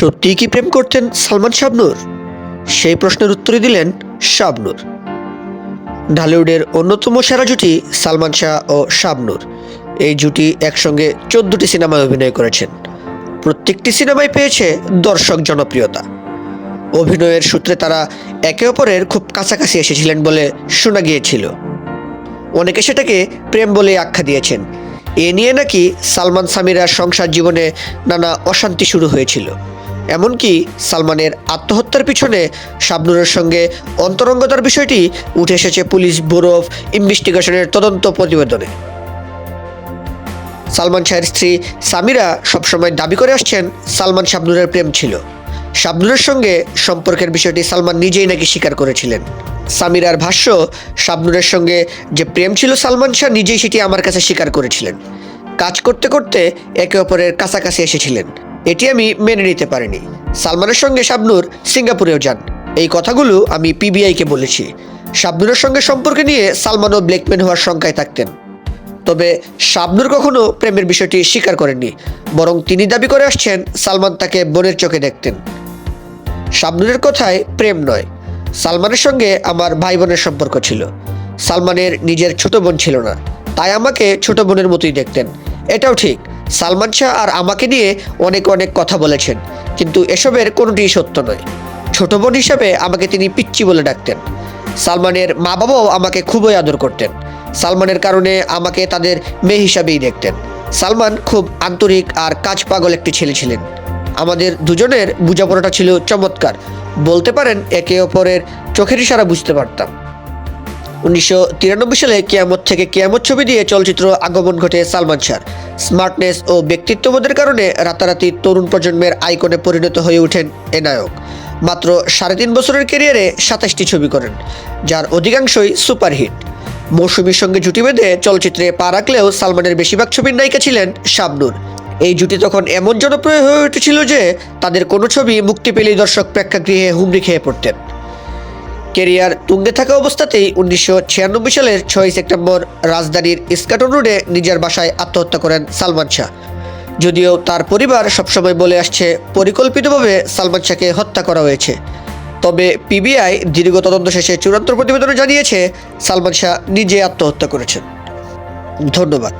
সত্যিই কি প্রেম করতেন সালমান শাবনুর? সেই প্রশ্নের উত্তরে দিলেন শাবনুর। ঢালিউডের অন্যতম সেরা জুটি সালমান শাহ ও শাবনুর। এই জুটি একসঙ্গে চোদ্দটি সিনেমায় অভিনয় করেছেন। প্রত্যেকটি সিনেমায় পেয়েছে দর্শক জনপ্রিয়তা। অভিনয়ের সূত্রে তারা একে অপরের খুব কাছাকাছি এসেছিলেন বলে শোনা গিয়েছিল। অনেকে সেটাকে প্রেম বলে আখ্যা দিয়েছেন। এ নিয়ে নাকি সালমান সামিরার সংসার জীবনে নানা অশান্তি শুরু হয়েছিল। এমনকি সালমানের আত্মহত্যার পিছনে শাবনুরের সঙ্গে অন্তরঙ্গতার বিষয়টি উঠে এসেছে পুলিশ ব্যুরো অফ ইনভেস্টিগেশনের তদন্ত প্রতিবেদনে। সালমান শাহের স্ত্রী সামিরা সবসময় দাবি করে আসছেন, সালমান শাবনুরের প্রেম ছিল। শাবনুরের সঙ্গে সম্পর্কের বিষয়টি সালমান নিজেই নাকি স্বীকার করেছিলেন। সামিরার ভাষ্য, শাবনুরের সঙ্গে যে প্রেম ছিল সালমান শাহ নিজেই সেটি আমার কাছে স্বীকার করেছিলেন। কাজ করতে করতে একে অপরের কাছাকাছি এসেছিলেন। এটি আমি মেনে নিতে পারিনি। সালমানের সঙ্গে শাবনুর সিঙ্গাপুরেও যান। এই কথাগুলো আমি পিবিআইকে বলেছি। শাবনুরের সঙ্গে সম্পর্কে নিয়ে সালমানও ব্ল্যাকমেন হওয়ার শঙ্কায় থাকতেন। তবে শাবনুর কখনো প্রেমের বিষয়টি স্বীকার করেননি, বরং তিনি দাবি করে আসছেন সালমান তাকে বোনের চোখে দেখতেন। শাবনুরের কথায় প্রেম নয়, সালমানের সঙ্গে আমার ভাই বোনের সম্পর্ক ছিল। সালমানের নিজের ছোট বোন ছিল না, তাই আমাকে ছোট বোনের মতোই দেখতেন। এটাও ঠিক সালমান শাহ আর আমাকে নিয়ে অনেক অনেক কথা বলেছেন, কিন্তু এসবের কোনোটিই সত্য নয়। ছোট বোন হিসাবে আমাকে তিনি পিচ্চি বলে ডাকতেন। সালমানের মা বাবাও আমাকে খুবই আদর করতেন। সালমানের কারণে আমাকে তাদের মেয়ে হিসাবেই দেখতেন। সালমান খুব আন্তরিক আর কাজ পাগল একটি ছেলে ছিলেন। আমাদের দুজনের বোঝাপড়াটা ছিল চমৎকার। বলতে পারেন, একে অপরের চোখের ইশারা বুঝতে পারতাম। উনিশশো তিরানব্বই সালে কেয়ামত থেকে কেয়ামত ছবি দিয়ে চলচ্চিত্র আগমন ঘটে সালমান শাহর স্মার্টনেস ও ব্যক্তিত্ববোধের কারণে রাতারাতি তরুণ প্রজন্মের আইকনে পরিণত হয়ে ওঠেন এ নায়ক। মাত্র সাড়ে তিন বছরের ক্যারিয়ারে সাতাশটি ছবি করেন, যার অধিকাংশই সুপারহিট। মৌসুমীর সঙ্গে জুটি বেঁধে চলচ্চিত্রে পা রাখলেও সালমানের বেশিরভাগ ছবির নায়িকা ছিলেন শাবনুর। এই জুটি তখন এমন জনপ্রিয় হয়ে উঠেছিল যে তাদের কোনো ছবি মুক্তি পেলেই দর্শক প্রেক্ষাগৃহে হুমড়ি খেয়ে পড়তেন। কেরিয়ার তুঙ্গে থাকা অবস্থাতেই উনিশশো ছিয়ানব্বই সালের ছয় সেপ্টেম্বর রাজধানীর ইস্কাটন রোডে নিজের বাসায় আত্মহত্যা করেন সালমান শাহ। যদিও তার পরিবার সবসময় বলে আসছে, পরিকল্পিতভাবে সালমান শাহকে হত্যা করা হয়েছে। তবে পিবিআই দীর্ঘ তদন্ত শেষে চূড়ান্ত প্রতিবেদনে জানিয়েছে, সালমান শাহ নিজে আত্মহত্যা করেছেন। ধন্যবাদ।